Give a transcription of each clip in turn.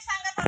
三个。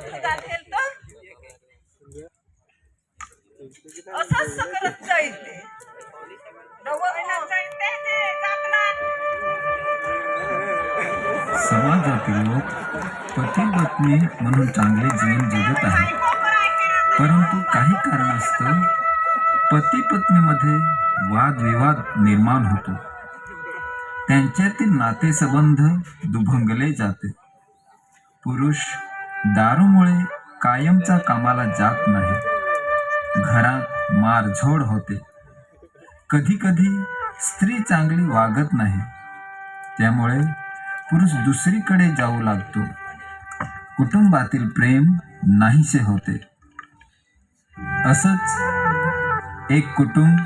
दारू प्या जातील तर? असंच करत जायते नवरनं जायते ते समाजातील लोक पती पत्नी म्हणून चांगले जीवन जगत आहेत. परंतु काही कारणास्तव पती पत्नीमध्ये वादविवाद निर्माण होतो. त्यांच्यातील नातेसंबंध दुभंगले जाते. पुरुष दारूमुळे कायमचा कामाला जात नाही. घरात मारझोड होते. कधी कधी स्त्री चांगली वागत नाही. त्यामुळे पुरुष दुसरीकडे जाऊ लागतो. कुटुंबातील प्रेम नाहीसे होते. असंच एक कुटुंब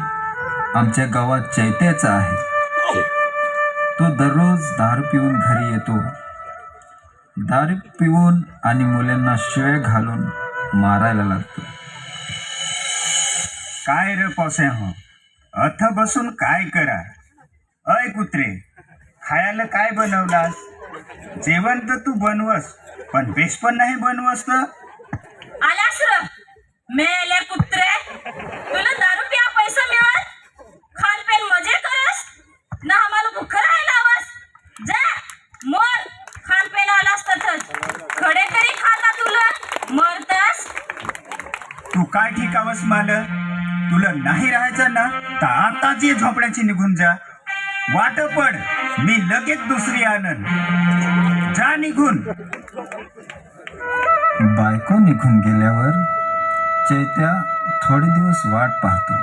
आमच्या गावात चैत्याचा आहे. तो दररोज दारू पिऊन घरी येतो. दारू पिऊन आणि मुलांना शिव्या घालून मारायला लागतो. काय रे पोसे हो अथ बसून काय करा? अय कुत्रे खायला काय बनवलास? जेवण तर तू बनवस पण बेस पण नाही बनवस तर? आलास र. मेले कुत्रे. तुला करावंस माल तुला नाही राहायचं ना तर आता जे झोपड्याची निघून जा. वाट पड मी लगेच दुसरी आणन. जा निघून. बायको निघून गेल्यावर चैत्या थोडे दिवस वाट पाहतो.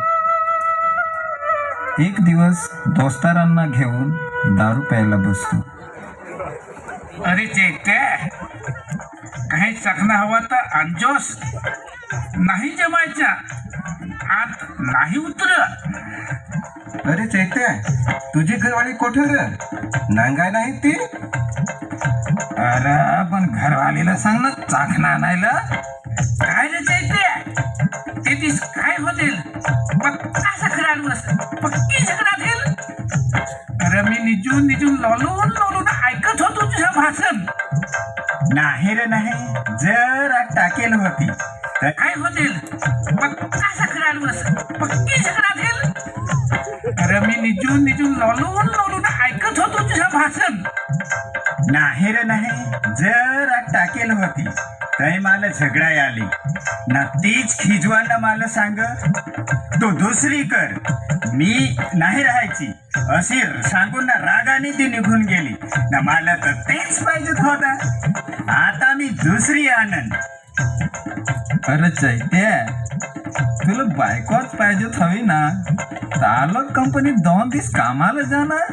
एक दिवस दोस्तारांना घेऊन दारू प्यायला बसतो. अरे चैत्या काही चखना हवा तर अंजोस. नाही जमायचा आत नाही उतर. अरे चैत्या तुझी घरवाली कोठे र? नांगाय नाही ती? अरे पण घरवालीला सांग ना चाखणा आणायला. काय रे चैत्य? ते दिस काय होतील? पक्का येईल. अरे मी निजून निजून लोलून लोलून ऐकत होतो तुझं भाषण. नाही रे नाही जर टाकेल होती तर काय होतील? पक्का सकरान बस पक्की सकरात अरे मी निजून निजून लोलून लोलून ऐकत होतो तुझं भाषण. नाही रे नाही जर टाकेल होती तय मला झगडा आली. ना तीच खिजवाना मला सांग तू दुसरी कर. मी नाही राहायची अशी सांगून ना रागाने ती निघून गेली. ना मला तर तेच पाहिजेत होता. आता मी दुसरी आनंद अरे चैत्या तुला बायकोच पाहिजेच हवी ना. चालक कंपनीत दोन दिवस कामाला जाणार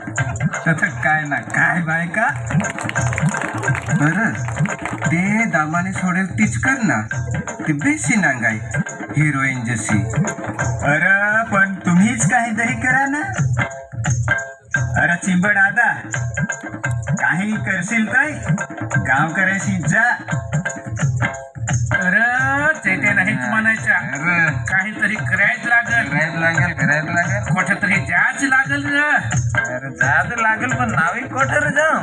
त्याचं काय ना काय बायका? बरं. ते दामाने सोडेल तीच कर ना. ती बेसी नांगाई हिरोईन जशी. अरे पण तुम्हीच काहीतरी करा ना. अरे चिंबड आदा. काही करशील काय? गाव करायची जा. अरे ते ते नाहीच म्हणायच्या. अरे काहीतरी करायच लागल. करायला लागेल करायला लागेल. कुठे तरी जाच लागल र. अरे जात लागेल पण नावी कोठे जाऊ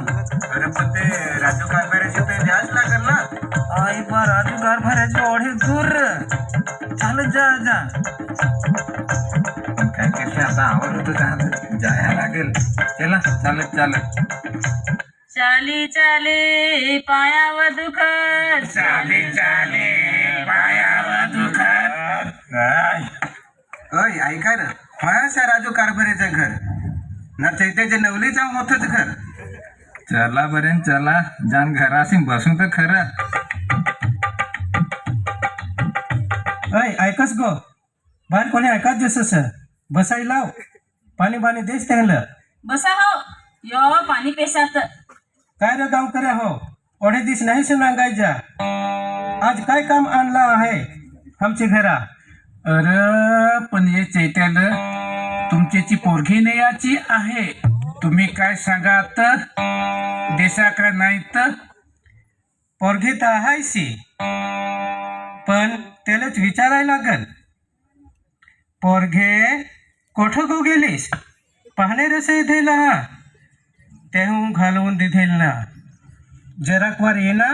अरे पण ते राजू कारभाराचे ते जाच लागल ना. आई बा राजू कारभाराची ओढी दूर. चालत जा जा. पण काय करते आता आवड होतं का आता जाया लागेल. चला चालत चालत. चाली चाली पायावर दुखत चाले चाले पायावर दुखत अय ऐका ना. माझ्या राजू कारभारीचं घर. ना चैत्याच्या नवलीचा होतच घर. चला बरेन चला. जान घराशी बसून तर खरं. अय ऐकस गो. बाहेर कोणी ऐकत जसस बसाई लाव. पाणी पाणी देस त्यांना बसा हो. यो पाणी पेशात. काय रे गाव हो? ओढे दिस नाही से नांगायच्या आज काय काम आणलं आहे आमच्या घरा? अरे पण हे चैत्याला तुमच्याची पोरगी नेयाची आहे. तुम्ही काय सांगा तर? देसा का नाही तर? पोरगी तर आहेशी. पण त्यालाच विचारायला लागल. पोरगे कोठं गो गेलीस? पाहणे रसे दिला हा तेहून घालवून दिधेल ना. जराकवार ये ना.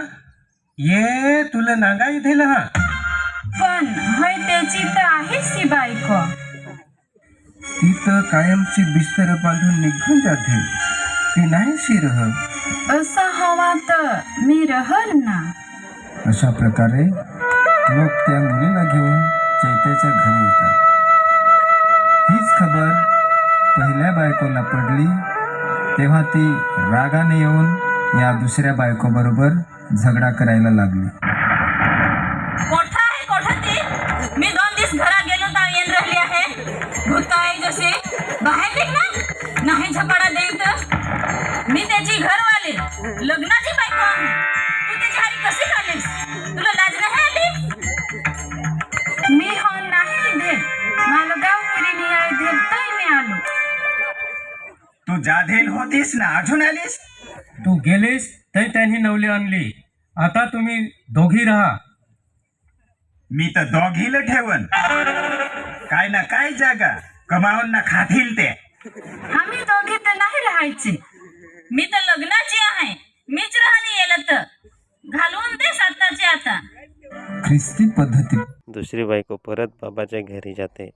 ये तुला नागा इथेल हा. पण हय त्याची तर आहेच ती बायको. ती तर कायमची बिस्तर बांधून निघून जाते. ती नाहीशी रह असा हवा तर मी रहल ना. अशा प्रकारे लोक त्या मुलीला घेऊन तेव्हा ती रागाने येऊन या दुसऱ्या बायकोबरोबर झगडा करायला लागली. मी दोन दिवस घरात गेलो तर येऊन राहिली आहे. भूत आहे जसे. बाहेर निघ नाही झपाडा देईन तर. मी त्याची घरवाले. लग्नाची होतीस ना अजून आलीस? तू गेलीस तर त्यांनी नवली आणली. आता तुम्ही दोघी राहा. मी तर दोघीला ठेवन. काय ना काय जागा कमावून ना खातील ते. आम्ही दोघे तर नाही राहायचे. मी तर लग्नाची आहे. मीच राहली येलं तर. घालवून दे साताची आता. ख्रिस्ती पद्धती. दुसरी बायको परत बाबाच्या घरी जाते.